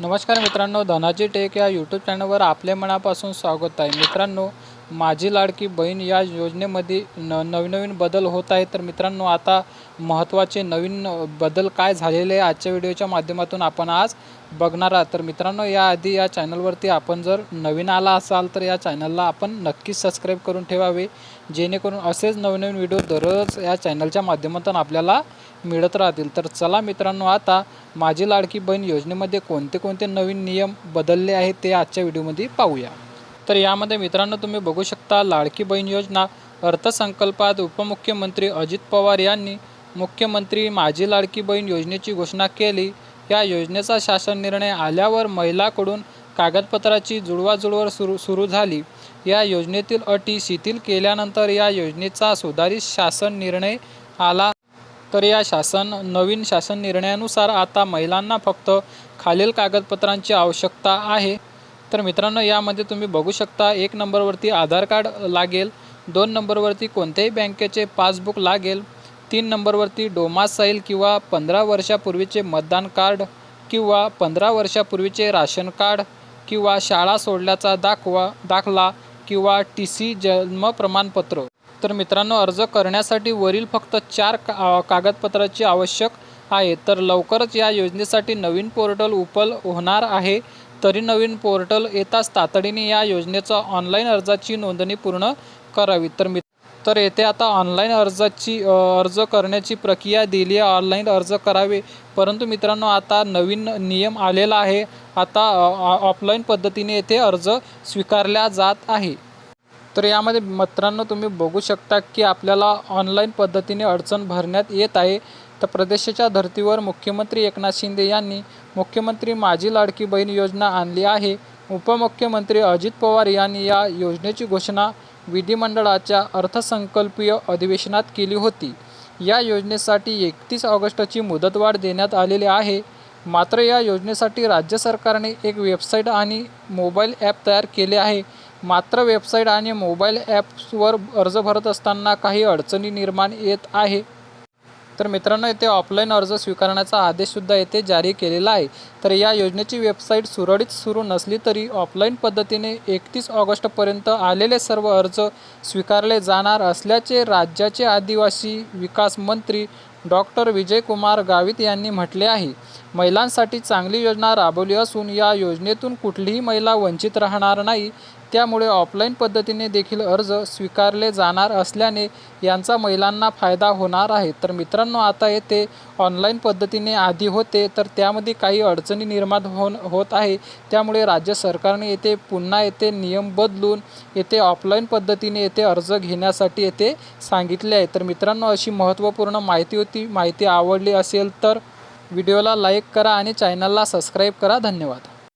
नमस्कार मित्रांनो धनाजी टेक या यूट्यूब चॅनलवर आपले मनापासून स्वागत आहे. मित्रांनो माझी लाडकी बहीण या योजनेमध्ये न नवीन बदल होत आहे तर मित्रांनो आता महत्त्वाचे नवीन बदल काय झालेले आहे आजच्या व्हिडिओच्या माध्यमातून आपण आज बघणार आहात. तर मित्रांनो याआधी या चॅनलवरती आपण जर नवीन आला असाल तर या चॅनलला आपण नक्कीच सबस्क्राईब करून ठेवावे. जेणेकरून असेच नवनवीन व्हिडिओ दररोज या चॅनलच्या माध्यमातून आपल्याला मिळत राहतील. तर चला मित्रांनो आता माझी लाडकी बहीण योजनेमध्ये कोणते कोणते नवीन नियम बदलले आहेत ते आजच्या व्हिडिओमध्ये पाहूया. तर यामध्ये मित्रांनो तुम्ही बघू शकता लाडकी बहीण योजना अर्थसंकल्पात उपमुख्यमंत्री अजित पवार यांनी मुख्यमंत्री माझी लाडकी बहीण योजनेची घोषणा केली. या योजनेचा शासन निर्णय आल्यावर महिलाकडून कागदपत्राची जुळवाजुळव सुरू सुरू झाली. या योजनेतील अटी शिथिल केल्यानंतर या योजनेचा सुधारित शासन निर्णय आला. तर या शासन नवीन शासन निर्णयानुसार आता महिलांना फक्त खालील कागदपत्रांची आवश्यकता आहे. तर मित्रांनो यामध्ये तुम्ही बघू शकता एक नंबरवरती आधार कार्ड लागेल दोन नंबरवरती कोणत्याही बँकेचे पासबुक लागेल तीन नंबरवरती डोमासाईल किंवा पंधरा वर्षापूर्वीचे मतदान कार्ड किंवा पंधरा वर्षापूर्वीचे राशन कार्ड किंवा शाळा सोडल्याचा दाखवा दाखला किंवा टी सी जन्म प्रमाणपत्र. तर मित्रांनो अर्ज करण्यासाठी वरील फक्त चार का कागदपत्राची आवश्यक आहे. तर लवकरच या योजनेसाठी नवीन पोर्टल उपल होणार आहे. तरी नवीन पोर्टल येताच तातडीने या योजनेचा ऑनलाईन अर्जाची नोंदणी पूर्ण करावी. तर मित्र तर येथे आता ऑनलाईन अर्जाची अर्ज करण्याची प्रक्रिया दिली आहे. ऑनलाईन अर्ज करावे. परंतु मित्रांनो आता नवीन नियम आलेला आहे. आता ऑफलाईन पद्धतीने येथे अर्ज स्वीकारला जात आहे. तर यामध्ये मित्रांनो तुम्ही बघू शकता की आपल्याला ऑनलाईन पद्धतीने अडचण भरण्यात येत आहे. तर प्रदेशाच्या धर्तीवर मुख्यमंत्री एकनाथ शिंदे यांनी मुख्यमंत्री माझी लाडकी बहीण योजना आणली आहे. उपमुख्यमंत्री अजित पवार यांनी या योजनेची घोषणा विधिमंडळाच्या अर्थसंकल्पीय अधिवेशनात केली होती. या योजनेसाठी एकतीस ऑगस्टची मुदतवाढ देण्यात आलेली आहे. मात्र या योजनेसाठी राज्य सरकारने एक वेबसाईट आणि मोबाईल ॲप तयार केले आहे. मात्र वेबसाईट आणि मोबाईल ॲप्सवर अर्ज भरत असताना काही अडचणी निर्माण येत आहे. तर मित्रांनो येथे ऑफलाईन अर्ज स्वीकारण्याचा आदेशसुद्धा येथे जारी केलेला आहे. तर या योजनेची वेबसाईट सुरळीत सुरू नसली तरी ऑफलाईन पद्धतीने एकतीस ऑगस्टपर्यंत आलेले सर्व अर्ज स्वीकारले जाणार असल्याचे राज्याचे आदिवासी विकास मंत्री डॉक्टर विजयकुमार गावित यांनी म्हटले आहे महिलांसाठी चांगली योजना राबवली असून या योजनेतून कुठलीही महिला वंचित राहणार नाही. त्यामुळे ऑफलाईन पद्धतीने देखील अर्ज स्वीकारले जाणार असल्याने यांचा महिलांना फायदा होणार आहे. तर मित्रांनो आता येथे ऑनलाईन पद्धतीने आधी होते तर त्यामध्ये काही अडचणी निर्माण होन होत आहे. त्यामुळे राज्य सरकारने येथे पुन्हा येथे नियम बदलून येथे ऑफलाईन पद्धतीने येथे अर्ज घेण्यासाठी येथे सांगितले आहे. तर मित्रांनो अशी महत्त्वपूर्ण माहिती होती माहिती आवडली असेल तर व्हिडिओला लाईक करा आणि चॅनलला सबस्क्राईब करा. धन्यवाद.